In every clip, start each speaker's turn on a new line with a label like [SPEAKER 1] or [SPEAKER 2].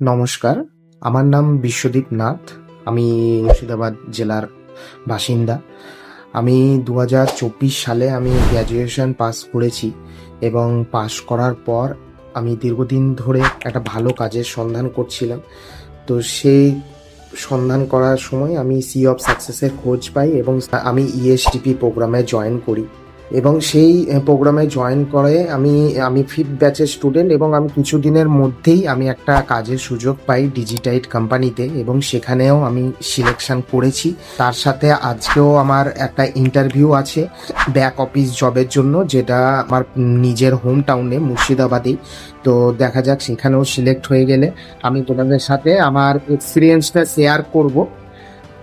[SPEAKER 1] নমস্কার, আমার নাম বিশ্বদীপ নাথ, আমি মুর্শিদাবাদ জেলার বাসিন্দা। আমি দু হাজার চব্বিশ সালে আমি গ্র্যাজুয়েশন পাস করেছি এবং পাস করার পর আমি দীর্ঘদিন ধরে একটা ভালো কাজের সন্ধান করছিলাম। তো সেই সন্ধান করার সময় আমি সি অফ সাকসেসের খোঁজ পাই এবং আমি ইএসটিপি প্রোগ্রামে জয়েন করি। এবং সেই প্রোগ্রামে জয়েন করে আমি আমি ফিফথ ব্যাচের স্টুডেন্ট এবং আমি কিছুদিনের মধ্যেই আমি একটা কাজের সুযোগ পাই ডিজিটাইট কোম্পানিতে এবং সেখানেও আমি সিলেকশন করেছি। তার সাথে আজকেও আমার একটা ইন্টারভিউ আছে ব্যাক অফিস জবের জন্য, যেটা আমার নিজের হোম টাউনে মুর্শিদাবাদেই তো দেখা যাক, সেখানেও সিলেক্ট হয়ে গেলে আমি তোমাদের সাথে আমার এক্সপিরিয়েন্সটা শেয়ার করব।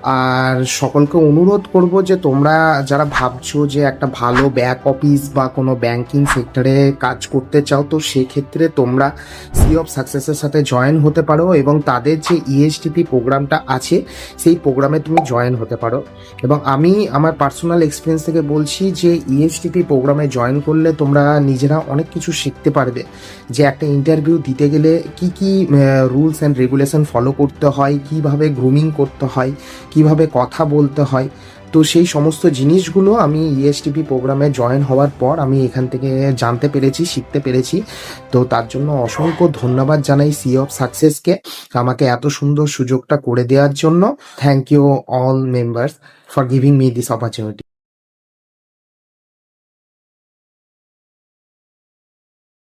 [SPEAKER 1] আর সকলকে অনুরোধ করব যে তোমরা যারা ভাবছ যে একটা ভালো ব্যাক অফিস বা কোনো ব্যাংকিং সেক্টরে কাজ করতে চাও, তো সেক্ষেত্রে তোমরা সি অফ সাকসেসের সাথে জয়েন হতে পারো এবং তাদের যে E ইএসটিপি প্রোগ্রামটা আছে, সেই প্রোগ্রামে তুমি জয়েন হতে পারো। এবং আমি আমার পার্সোনাল এক্সপিরিয়েন্স থেকে বলছি যে E ইএসটিপি প্রোগ্রামে জয়েন করলে তোমরা নিজেরা অনেক কিছু শিখতে পারবে। যে একটা ইন্টারভিউ দিতে গেলে কি কি রুলস অ্যান্ড রেগুলেশন ফলো করতে হয়, কীভাবে গ্রুমিং করতে হয় কীভাবে কথা বলতে হয়। তো সেই সমস্ত জিনিসগুলো আমি ইএসটিপি প্রোগ্রামে জয়েন হওয়ার পর আমি এখান থেকে জানতে পেরেছি, শিখতে পেরেছি। তো তার জন্য অসংখ্য ধন্যবাদ জানাই সি অফ সাকসেসকে আমাকে এত সুন্দর সুযোগটা করে দেওয়ার জন্য। Thank you all members for giving me this opportunity